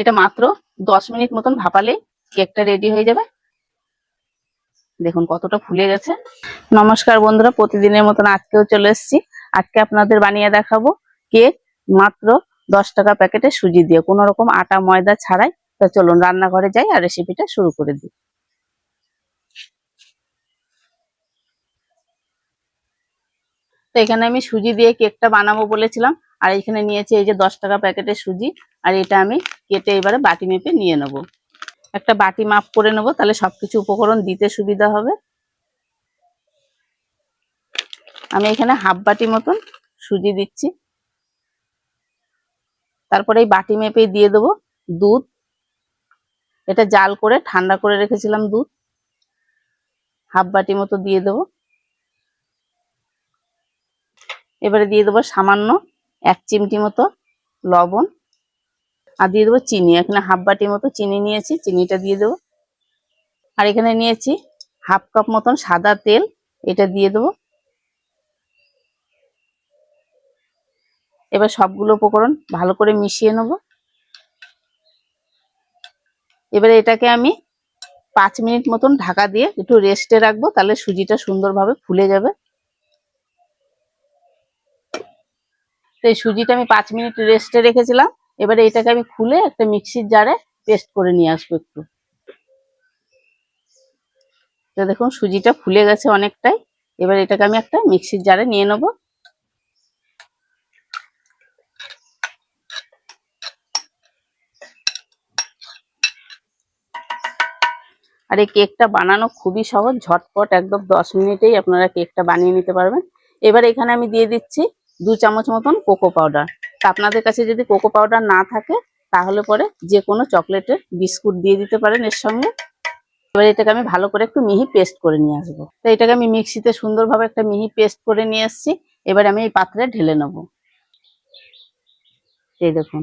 এটা মাত্র দশ মিনিট মতন ভাপালে কেকটা রেডি হয়ে যাবে। দেখুন কতটা ফুলে গেছে। নমস্কার বন্ধুরা, প্রতিদিনের মতন আজকেও চলে এসেছি। আজকে আপনাদের বানিয়ে দেখাবো কেক মাত্র দশ টাকা প্যাকেটে সুজি দিয়ে। কোনো রকম আটা, ময়দা ছাড়াই তো চলুন রান্নাঘরে যাই আর রেসিপিটা শুরু করে দিই। তো এখানে আমি সুজি দিয়ে কেকটা বানাবো বলেছিলাম। আর এখানে নিয়েছি এই যে দশ টাকা প্যাকেটের সুজি। আর এটা আমি কেটে এবারে বাটি মেপে নিয়ে নেব। একটা বাটি মাপ করে নেব, তাহলে সবকিছু উপকরণ দিতে সুবিধা হবে। আমি এখানে হাফ বাটি মতন সুজি দিচ্ছি। তারপরে এই বাটি মেপে দিয়ে দেবো দুধ। এটা জাল করে, ঠান্ডা করে রেখেছিলাম দুধ। হাফ বাটি মতো দিয়ে দেবো। এবারে দিয়ে দেবো সামান্য এক চিমটি মতো লবণ। আর দিয়ে দেবো চিনি। এখানে হাফ বাটি মতো চিনি নিয়েছি, চিনিটা দিয়ে দেবো। আর এখানে নিয়েছি হাফ কাপ মতন সাদা তেল, এটা দিয়ে দেবো। এবার সবগুলো উপকরণ ভালো করে মিশিয়ে নেব। এবারে এটাকে আমি পাঁচ মিনিট মতন ঢাকা দিয়ে একটু রেস্টে রাখব, তাহলে সুজিটা সুন্দরভাবে ফুলে যাবে। তো এই সুজিটা আমি পাঁচ মিনিট রেস্টে রেখেছিলাম। এবারে এটাকে আমি খুলে একটা মিক্সির জারে পেস্ট করে নিয়ে আসব একটু। তো দেখুন, সুজিটা ফুলে গেছে অনেকটাই। এবার এটাকে আমি একটা মিক্সির জারে নিয়ে নেব। আর এই কেকটা বানানো খুবই সহজ, ঝটপট, একদম দশ মিনিটেই আপনারা কেকটা বানিয়ে নিতে পারবেন। এবার এখানে আমি দিয়ে দিচ্ছি দু চামচ মতন কোকো পাউডার। তা আপনাদের কাছে যদি কোকো পাউডার না থাকে, তাহলে পরে যে কোনো চকলেটের বিস্কুট দিয়ে দিতে পারেন এর সঙ্গে। এবার এটাকে আমি ভালো করে একটু মিহি পেস্ট করে নিয়ে আসব। তো এটাকে আমি মিক্সিতে সুন্দরভাবে একটা মিহি পেস্ট করে নিয়ে এসেছি। এবার আমি এই পাত্রে ঢেলে নেব। এই দেখুন।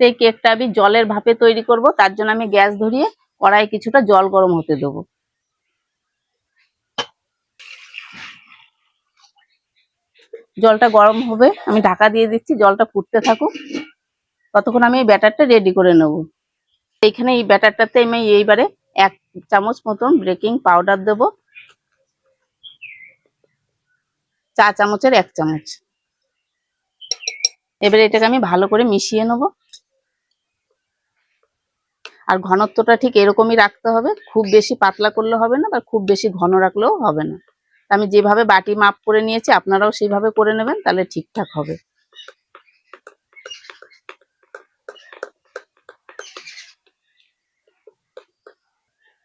সেই কেকটা আমি জলের ভাপে তৈরি করব, তার জন্য আমি গ্যাস ধরিয়ে কড়াই কিছুটা জল গরম হতে দেবো। জলটা গরম হবে, আমি ঢাকা দিয়ে দিচ্ছি, জলটা ফুটতে থাকুক। ততক্ষণ আমি এই ব্যাটারটা রেডি করে নেব। এইখানে এই ব্যাটারটাতে আমি এইবারে এক চামচ মতন বেকিং পাউডার দেব। চা চামচের এক চামচ। এবারে এটাকে আমি ভালো করে মিশিয়ে নেব। আর ঘনত্বটা ঠিক এরকমই রাখতে হবে। খুব বেশি পাতলা করলে হবে না, বা খুব বেশি ঘন রাখলেও হবে না। আমি যেভাবে বাটি মাপ করে নিয়েছি, আপনারাও সেইভাবে করে নেবেন, তাহলে ঠিকঠাক হবে।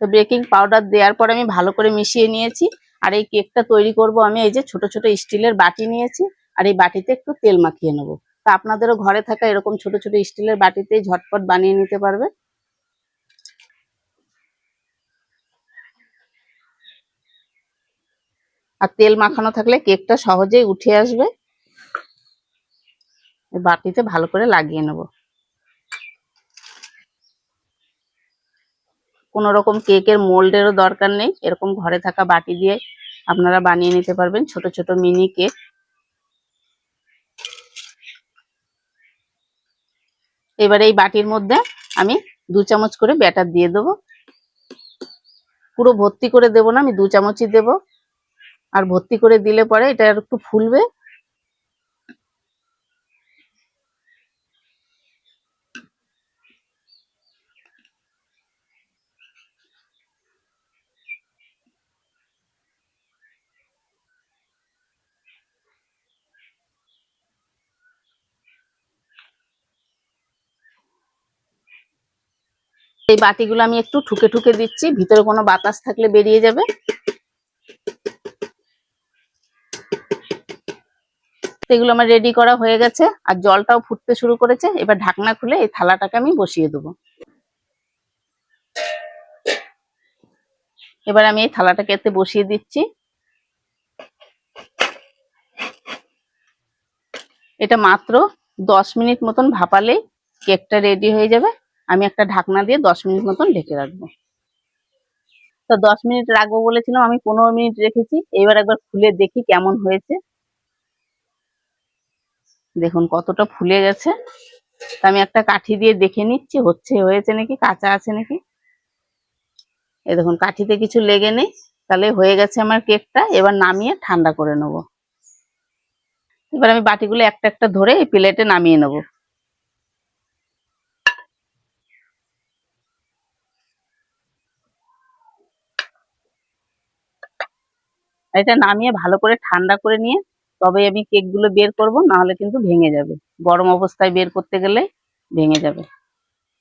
তো বেকিং পাউডার দেওয়ার পর আমি ভালো করে মিশিয়ে নিয়েছি। আর এই কেকটা তৈরি করব আমি, এই যে ছোট ছোট স্টিলের বাটি নিয়েছি, আর এই বাটিতে একটু তেল মাখিয়ে নেব। তা আপনাদেরও ঘরে থাকা এরকম ছোট ছোট স্টিলের বাটিতে ঝটপট বানিয়ে নিতে পারবে। আর তেল মাখানো থাকলে কেকটা সহজেই উঠে আসবে। বাটিতে ভালো করে লাগিয়ে নেব। কোনো রকম কেকের মোল্ডেরও দরকার নেই। এরকম ঘরে থাকা বাটি দিয়ে আপনারা বানিয়ে নিতে পারবেন ছোট ছোট মিনি কেক। এবারে এই বাটির মধ্যে আমি দু চামচ করে ব্যাটার দিয়ে দেবো। পুরো ভর্তি করে দেবো না, আমি দু চামচই দেবো। আর ভর্তি করে দিলে পরে এটা আর একটু ফুলবে। এই বাটিগুলো আমি একটু ঠুকে ঠুকে দিচ্ছি, ভিতরে কোনো বাতাস থাকলে বেরিয়ে যাবে। এগুলো আমার রেডি করা হয়ে গেছে আর জলটাও ফুটতে শুরু করেছে। এবার ঢাকনা খুলে এই থালাটাকে আমি বসিয়ে দেবো। এবার আমি এই থালাটাকে এতে বসিয়ে দিচ্ছি। এটা মাত্র দশ মিনিট মতন ভাপালেই কেকটা রেডি হয়ে যাবে। আমি একটা ঢাকনা দিয়ে দশ মিনিট মতন ঢেকে রাখব। তো দশ মিনিট রাখব বলেছিলাম, আমি পনেরো মিনিট রেখেছি। এবার একবার খুলে দেখি কেমন হয়েছে। দেখুন কতটা ফুলে গেছে। তা আমি একটা কাঠি দিয়ে দেখে নিচ্ছি, হচ্ছে, হয়েছে নাকি, কাঁচা আছে নাকি? এ দেখুন, কাঠিতে কিছু লেগে নেই, তাহলে হয়ে গেছে আমার কেকটা, এবার নামিয়ে ঠান্ডা করে নেব। এবার আমি বাটিগুলো একটা একটা ধরে এই প্লেটে নামিয়ে নেব। এটা নামিয়ে ভালো করে ঠান্ডা করে নিয়ে তবে আমি কেকগুলো বের করব না হলে কিন্তু ভেঙে যাবে। গরম অবস্থায় বের করতে গেলে ভেঙে যাবে।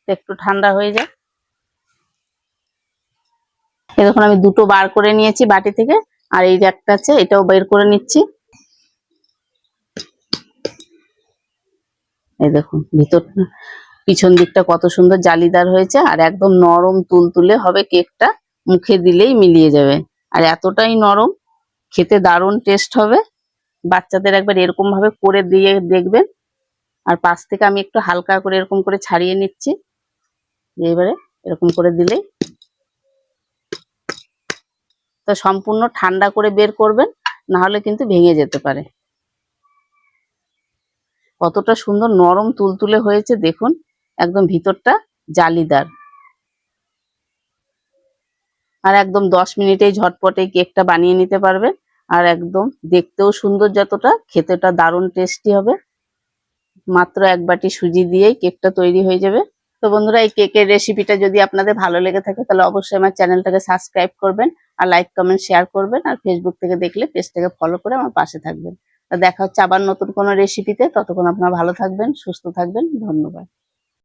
তো একটু ঠান্ডা হয়ে যায় দেখুন, আমি দুটো বার করে নিয়েছি বাটি থেকে, আর এই একটা আছে, এটাও বের করে নিচ্ছি। এই দেখুন, ভিতর পিছন দিকটা কত সুন্দর জালিদার হয়েছে, আর একদম নরম তুলতুলে হবে কেকটা, মুখে দিলেই মিলিয়ে যাবে। আর এতটাই নরম, খেতে দারুণ টেস্ট হবে। বাচ্চাদের একবার এরকম ভাবে করে দিয়ে দেখবেন। আর পাশ থেকে আমি একটু হালকা করে এরকম করে ছাড়িয়ে নিচ্ছি। এবারে এরকম করে দিলেই তো সম্পূর্ণ ঠান্ডা করে বের করবেন না হলে কিন্তু ভেঙে যেতে পারে। কতটা সুন্দর নরম তুলতুলে হয়েছে, দেখুন, একদম ভিতরটা জালিদার। আর একদম দশ মিনিটেই ঝটপটে কেকটা বানিয়ে নিতে পারবে আর একদম দেখতেও সুন্দর যতটা, খেতেটা দারুণ টেস্টি হবে। মাত্র এক বাটি সুজি দিয়েই কেকটা তৈরি হয়ে যাবে। তো বন্ধুরা, এই কেকের রেসিপিটা যদি আপনাদের ভালো লেগে থাকে, তাহলে অবশ্যই আমার চ্যানেলটাকে সাবস্ক্রাইব করবেন আর লাইক কমেন্ট শেয়ার করবেন। আর ফেসবুক থেকে দেখলে পেজটাকে ফলো করে আমার পাশে থাকবেন। দেখা হচ্ছে আবার নতুন কোনো রেসিপিতে ততক্ষণ আপনারা ভালো থাকবেন, সুস্থ থাকবেন। ধন্যবাদ।